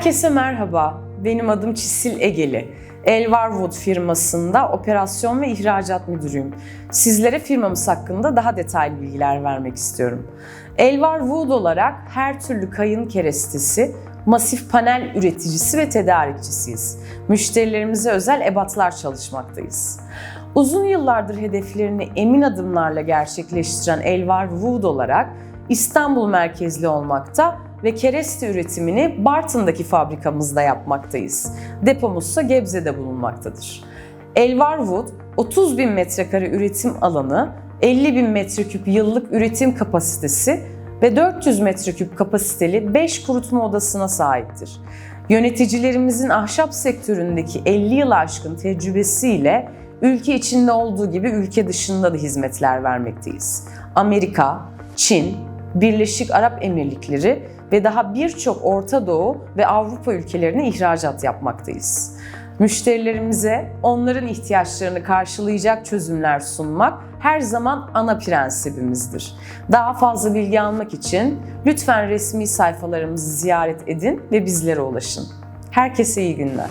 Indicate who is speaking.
Speaker 1: Herkese merhaba. Benim adım Çisil Egeli. Elvarwood firmasında operasyon ve ihracat müdürüyüm. Sizlere firmamız hakkında daha detaylı bilgiler vermek istiyorum. Elvarwood olarak her türlü kayın kerestesi, masif panel üreticisi ve tedarikçisiyiz. Müşterilerimize özel ebatlar çalışmaktayız. Uzun yıllardır hedeflerini emin adımlarla gerçekleştiren Elvar Wood olarak İstanbul merkezli olmakta ve kereste üretimini Bartın'daki fabrikamızda yapmaktayız. Depomuzsa Gebze'de bulunmaktadır. Elvar Wood, 30 bin metrekare üretim alanı, 50 bin metreküp yıllık üretim kapasitesi ve 400 metreküp kapasiteli 5 kurutma odasına sahiptir. Yöneticilerimizin ahşap sektöründeki 50 yıl aşkın tecrübesiyle ülke içinde olduğu gibi ülke dışında da hizmetler vermekteyiz. Amerika, Çin, Birleşik Arap Emirlikleri ve daha birçok Orta Doğu ve Avrupa ülkelerine ihracat yapmaktayız. Müşterilerimize onların ihtiyaçlarını karşılayacak çözümler sunmak her zaman ana prensibimizdir. Daha fazla bilgi almak için lütfen resmi sayfalarımızı ziyaret edin ve bizlere ulaşın. Herkese iyi günler.